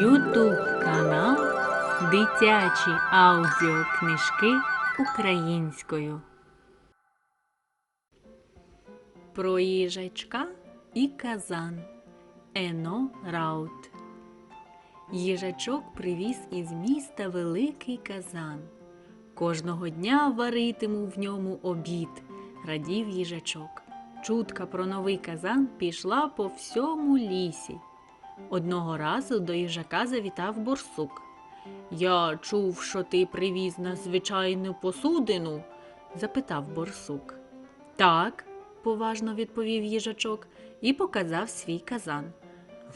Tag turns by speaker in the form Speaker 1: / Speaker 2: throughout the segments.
Speaker 1: Ютуб канал Дитячі аудіокнижки українською. Про їжачка і казан Ено Раут. Їжачок привіз із міста великий казан. Кожного дня варитиму в ньому обід, радів їжачок. Чутка про новий казан пішла по всьому лісі. Одного разу до їжака завітав борсук. Я чув, що ти привіз на звичайну посудину? запитав борсук. Так, поважно відповів їжачок і показав свій казан.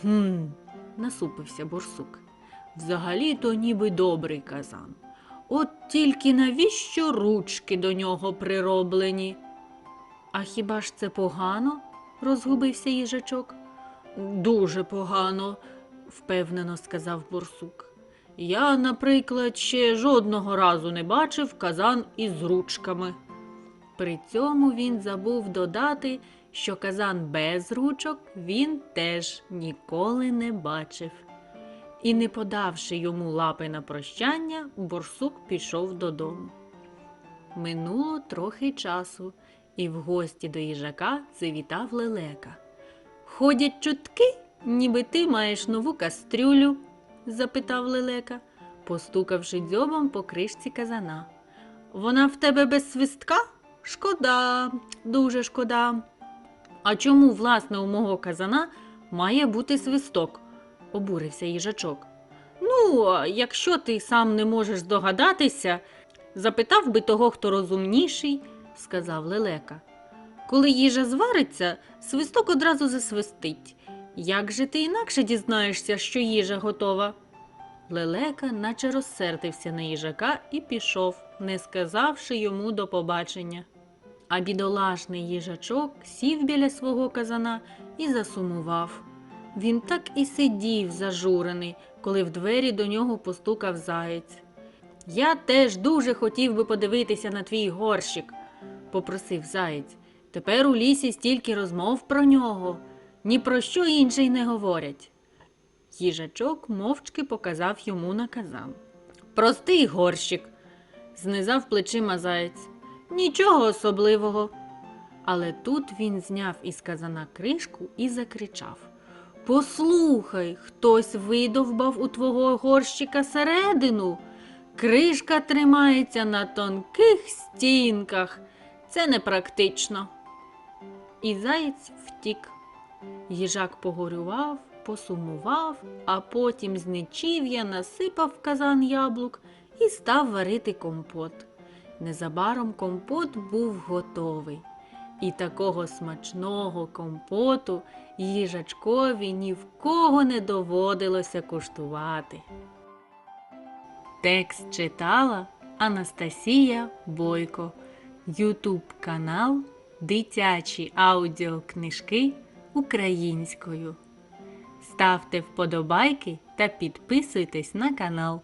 Speaker 1: Гм, насупився борсук. Взагалі-то ніби добрий казан. От тільки навіщо ручки до нього прироблені? А хіба ж це погано? розгубився їжачок. Дуже погано, впевнено сказав борсук. Я, наприклад, ще жодного разу не бачив казан із ручками. При цьому він забув додати, що казан без ручок він теж ніколи не бачив. І, не подавши йому лапи на прощання, борсук пішов додому. Минуло трохи часу, і в гості до їжака завітав лелека. Ходять чутки, ніби ти маєш нову кастрюлю? запитав лелека, постукавши дзьобом по кришці казана. Вона в тебе без свистка? Шкода, дуже шкода. А чому, власне, у мого казана має бути свисток? обурився їжачок. Ну, якщо ти сам не можеш здогадатися, запитав би того, хто розумніший, сказав лелека. Коли їжа звариться, свисток одразу засвистить. Як же ти інакше дізнаєшся, що їжа готова? Лелека наче розсердився на їжака і пішов, не сказавши йому до побачення. А бідолашний їжачок сів біля свого казана і засумував. Він так і сидів зажурений, коли в двері до нього постукав заєць. Я теж дуже хотів би подивитися на твій горщик, попросив заєць. Тепер у лісі стільки розмов про нього, ні про що інше й не говорять. Їжачок мовчки показав йому на казан. Простий горщик, знизав плечима заєць. Нічого особливого. Але тут він зняв із казана кришку і закричав Послухай, хтось видовбав у твого горщика середину. Кришка тримається на тонких стінках. Це непрактично. І заєць втік. Їжак погорював, посумував, а потім з нечів'я насипав казан яблук і став варити компот. Незабаром компот був готовий. І такого смачного компоту їжачкові ні в кого не доводилося куштувати. Текст читала Анастасія Бойко. Ютуб канал Дитячі аудіокнижки українською. Ставте вподобайки та підписуйтесь на канал.